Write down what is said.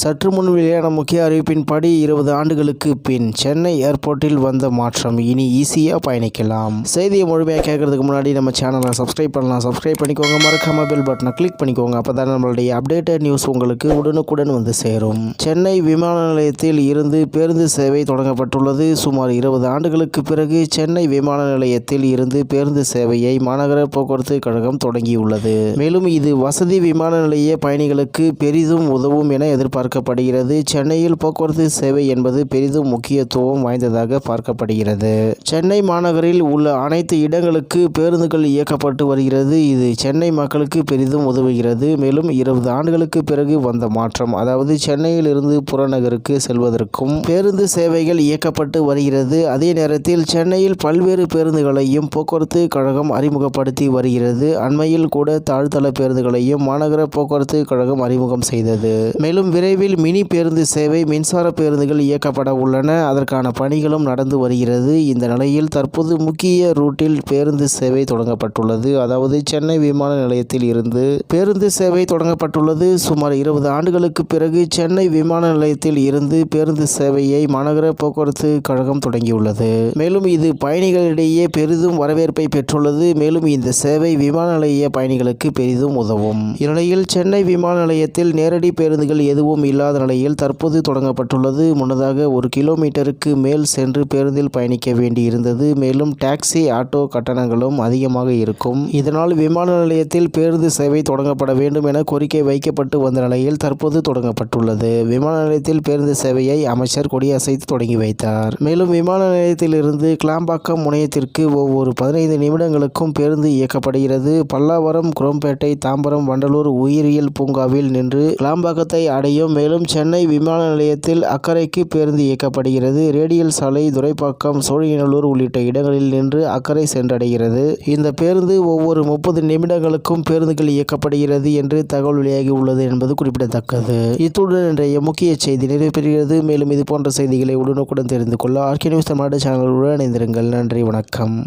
சற்று முன் வெளியான முக்கிய அறிவிப்பின்படி இருபது ஆண்டுகளுக்கு பின் சென்னை ஏர்போர்ட்டில் வந்த மாற்றம். இனி ஈஸியாக பயணிக்கலாம். செய்தியை முழுமையாக கேட்கறதுக்கு முன்னாடி நம்ம சேனலை சப்ஸ்கிரைப் பண்ணலாம். சப்ஸ்கிரைப் பண்ணிக்கோங்க. மறக்காம பெல் பட்டனை கிளிக் பண்ணிக்கோங்க. அப்போ தான் நம்மளுடைய அப்டேட்டட் நியூஸ் உங்களுக்கு உடனுக்குடன் வந்து சேரும். சென்னை விமான நிலையத்தில் இருந்து பேருந்து சேவை தொடங்கப்பட்டுள்ளது. சுமார் இருபது ஆண்டுகளுக்கு பிறகு சென்னை விமான நிலையத்தில் இருந்து பேருந்து சேவையை மாநகர போக்குவரத்து கழகம் தொடங்கியுள்ளது. மேலும் இது வசதி விமான நிலைய பயணிகளுக்கு பெரிதும் உதவும் என பார்க்கப்படுகிறது. சென்னையில் போக்குவரத்து சேவை என்பது பெரிதும் முக்கியத்துவம் வாய்ந்ததாக பார்க்கப்படுகிறது. சென்னை மாநகரில் உள்ள அனைத்து இடங்களுக்கு பேருந்துகள் இயக்கப்பட்டு வருகிறது. இது சென்னை மக்களுக்கு பெரிதும் உதவுகிறது. மேலும் இருபது ஆண்டுகளுக்கு பிறகு வந்த மாற்றம். அதாவது சென்னையில் இருந்து புறநகருக்கு செல்வதற்கும் பேருந்து சேவைகள் இயக்கப்பட்டு வருகிறது. அதே நேரத்தில் சென்னையில் பல்வேறு பேருந்துகளையும் போக்குவரத்து கழகம் அறிமுகப்படுத்தி வருகிறது. அண்மையில் கூட தாழ்தள பேருந்துகளையும் மாநகர போக்குவரத்து கழகம் அறிமுகம் செய்தது. மேலும் விரைவில் மினி பேருந்து சேவை மின்சார பேருந்துகள் இயக்கப்பட உள்ளன. அதற்கான பணிகளும் நடந்து வருகிறது. இந்த நிலையில் தற்போது முக்கிய ரூட்டில் பேருந்து சேவை தொடங்கப்பட்டுள்ளது. அதாவது சென்னை விமான நிலையத்தில் இருந்து பேருந்து சேவை தொடங்கப்பட்டுள்ளது. சுமார் இருபது ஆண்டுகளுக்கு பிறகு சென்னை விமான நிலையத்தில் இருந்து பேருந்து சேவையை மாநகர போக்குவரத்து கழகம் தொடங்கியுள்ளது. மேலும் இது பயணிகளிடையே பெரிதும் வரவேற்பை பெற்றுள்ளது. மேலும் இந்த சேவை விமான நிலைய பயணிகளுக்கு பெரிதும் உதவும். இந்நிலையில் சென்னை விமான நிலையத்தில் நேரடி பேருந்துகள் எதுவும் இல்லாத நிலையில் தற்போது தொடங்கப்பட்டுள்ளது. முன்னதாக ஒரு கிலோமீட்டருக்கு மேல் சென்று பேருந்தில் பயணிக்க வேண்டியிருந்தது. மேலும் டாக்ஸி ஆட்டோ கட்டணங்களும் அதிகமாக இருக்கும். இதனால் விமான நிலையத்தில் பேருந்து சேவை தொடங்கப்பட வேண்டும் என கோரிக்கை வைக்கப்பட்டு வந்த நிலையில் தற்போது தொடங்கப்பட்டுள்ளது. விமான நிலையத்தில் பேருந்து சேவையை அமைச்சர் கொடியசைத்து தொடங்கி வைத்தார். மேலும் விமான நிலையத்திலிருந்து கிளாம்பாக்கம் முனையத்திற்கு ஒவ்வொரு பதினைந்து நிமிடங்களுக்கும் பேருந்து இயக்கப்படுகிறது. பல்லாவரம் குரோம்பேட்டை தாம்பரம் வண்டலூர் உயிரியல் பூங்காவில் நின்று கிளாம்பாக்கத்தை அடையும் மேலும் சென்னை விமான நிலையத்தில் அக்கரைக்கு பேருந்து இயக்கப்படுகிறது. ரேடியல் சாலை துரைப்பாக்கம் சோழியநல்லூர் உள்ளிட்ட இடங்களில் நின்று அக்கறை சென்றடைகிறது. இந்த பேருந்து ஒவ்வொரு முப்பது நிமிடங்களுக்கும் பேருந்துகள் இயக்கப்படுகிறது என்று தகவல் வெளியாகி உள்ளது என்பது குறிப்பிடத்தக்கது. இத்துடன் இன்றைய முக்கிய செய்தி நிறைவு பெறுகிறது மேலும் இது போன்ற செய்திகளை உடனுக்குடன் தெரிந்து கொள்ள ஆர்கே நியூஸ் தமிழ்நாடு சேனலுடன் இணைந்திருங்கள். நன்றி வணக்கம்.